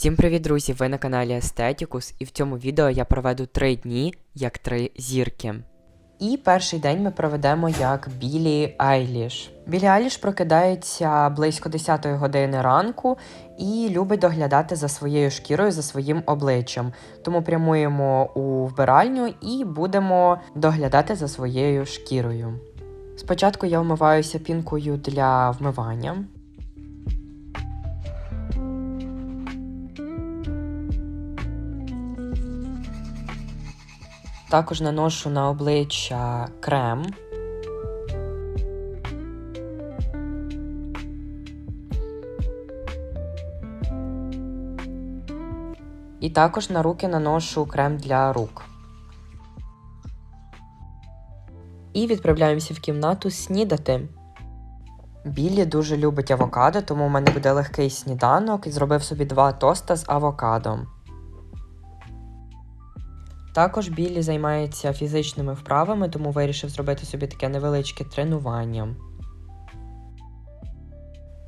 Всім привіт, друзі! Ви на каналі Естетікус, і в цьому відео я проведу три дні як три зірки. І перший день ми проведемо як Білі Айліш. Білі Айліш прокидається близько 10 години ранку і любить доглядати за своєю шкірою, за своїм обличчям. Тому прямуємо у вбиральню і будемо доглядати за своєю шкірою. Спочатку я вмиваюся пінкою для вмивання. Також наношу на обличчя крем. І також на руки наношу крем для рук. І відправляємося в кімнату снідати. Біллі дуже любить авокадо, тому у мене буде легкий сніданок і зробив собі два тоста з авокадо. Також Біллі займається фізичними вправами, тому вирішив зробити собі таке невеличке тренування.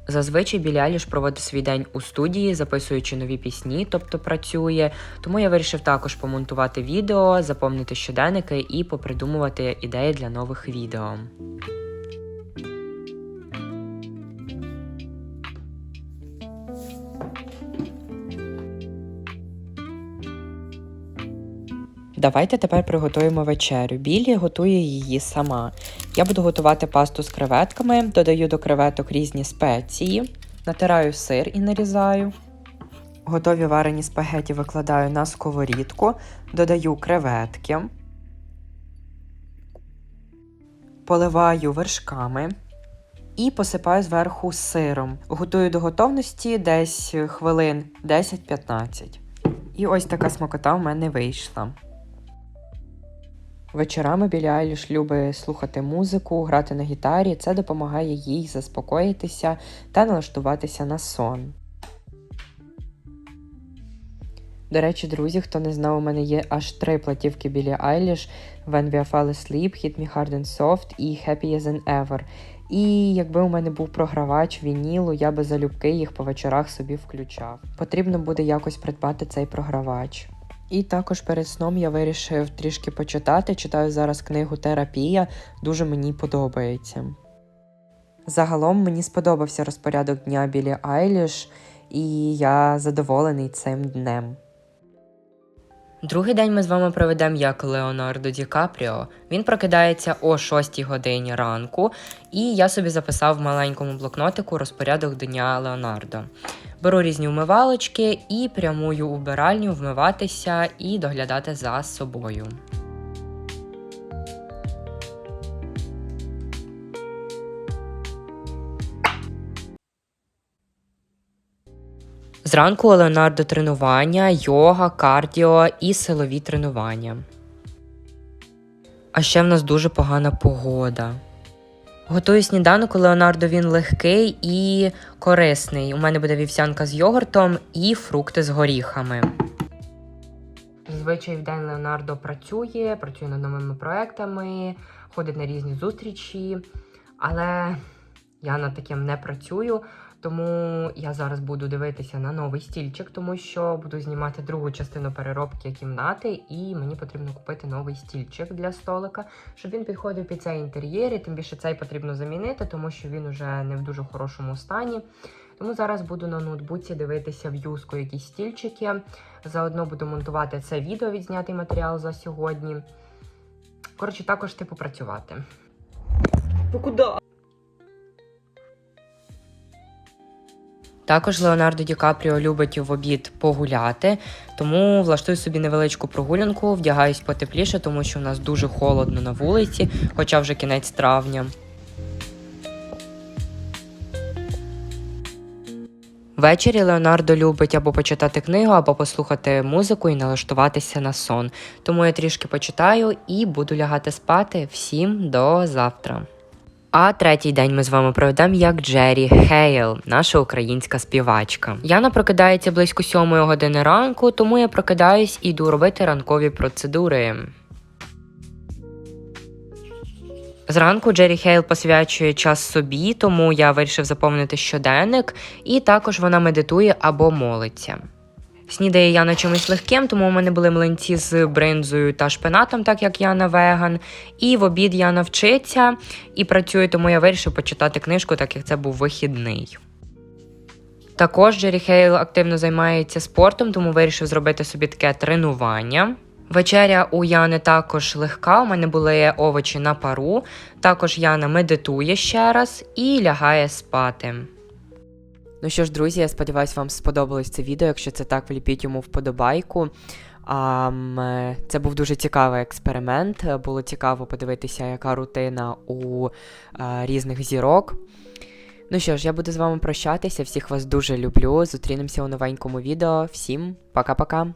Зазвичай Білі Айліш проводить свій день у студії, записуючи нові пісні, тобто працює. Тому я вирішив також помонтувати відео, заповнити щоденники і попридумувати ідеї для нових відео. Давайте тепер приготуємо вечерю. Білі готує її сама. Я буду готувати пасту з креветками, додаю до креветок різні спеції, натираю сир і нарізаю. Готові варені спагеті викладаю на сковорідку, додаю креветки, поливаю вершками і посипаю зверху сиром. Готую до готовності десь хвилин 10-15. І ось така смакота в мене вийшла. Вечорами Білі Айліш любить слухати музику, грати на гітарі. Це допомагає їй заспокоїтися та налаштуватися на сон. До речі, друзі, хто не знав, у мене є аж три платівки Білі Айліш When We Fall Asleep, Hit Me Hard and Soft і Happy As Ever. І якби у мене був програвач вінілу, я би залюбки їх по вечорах собі включав. Потрібно буде якось придбати цей програвач. І також перед сном я вирішив трішки почитати. Читаю зараз книгу Терапія, дуже мені подобається. Загалом мені сподобався розпорядок дня Білі Айліш, і я задоволений цим днем. Другий день ми з вами проведемо як Леонардо Ді Капріо. Він прокидається о 6 годині ранку, і я собі записав в маленькому блокнотику розпорядок дня Леонардо. Беру різні вмивалочки і прямую у вбиральню вмиватися і доглядати за собою. Зранку Леонардо тренування, йога, кардіо і силові тренування. А ще в нас дуже погана погода. Готую сніданок у Леонардо він легкий і корисний. У мене буде вівсянка з йогуртом і фрукти з горіхами. Зазвичай в день Леонардо працює, працює над новими проектами, ходить на різні зустрічі, але я над таким не працюю. Тому я зараз буду дивитися на новий стільчик, тому що буду знімати другу частину переробки кімнати, і мені потрібно купити новий стільчик для столика, щоб він підходив під цей інтер'єр. і Тим більше цей потрібно замінити, тому що він уже не в дуже хорошому стані. Тому зараз буду на ноутбуці дивитися в юску якісь стільчики. Заодно буду монтувати це відео, відзнятий матеріал за сьогодні. Коротше, також типу працювати. Ну куди? Також Леонардо Ді Капріо любить в обід погуляти, тому влаштую собі невеличку прогулянку, вдягаюсь потепліше, тому що у нас дуже холодно на вулиці, хоча вже кінець травня. Ввечері Леонардо любить або почитати книгу, або послухати музику і налаштуватися на сон. Тому я трішки почитаю і буду лягати спати. Всім до завтра. А третій день ми з вами проведемо як Джері Хейл, наша українська співачка. Яна прокидається близько сьомої години ранку, тому я прокидаюсь і йду робити ранкові процедури. Зранку Джері Хейл посвячує час собі, тому я вирішив заповнити щоденник, і також вона медитує або молиться. Снідає я на чомусь легким, тому у мене були млинці з бринзою та шпинатом, так як я на веган. І в обід я навчиться і працюю, тому я вирішив почитати книжку, так як це був вихідний. Також Джері Хейл активно займається спортом, тому вирішив зробити собі таке тренування. Вечеря у Яни також легка. У мене були овочі на пару. Також Яна медитує ще раз і лягає спати. Ну що ж, друзі, я сподіваюся, вам сподобалось це відео. Якщо це так, вліпіть йому вподобайку. Е, це був дуже цікавий експеримент. Було цікаво подивитися, яка рутина у е, різних зірок. Ну що ж, я буду з вами прощатися. Всіх вас дуже люблю. Зустрінемося у новенькому відео. Всім пока-пока.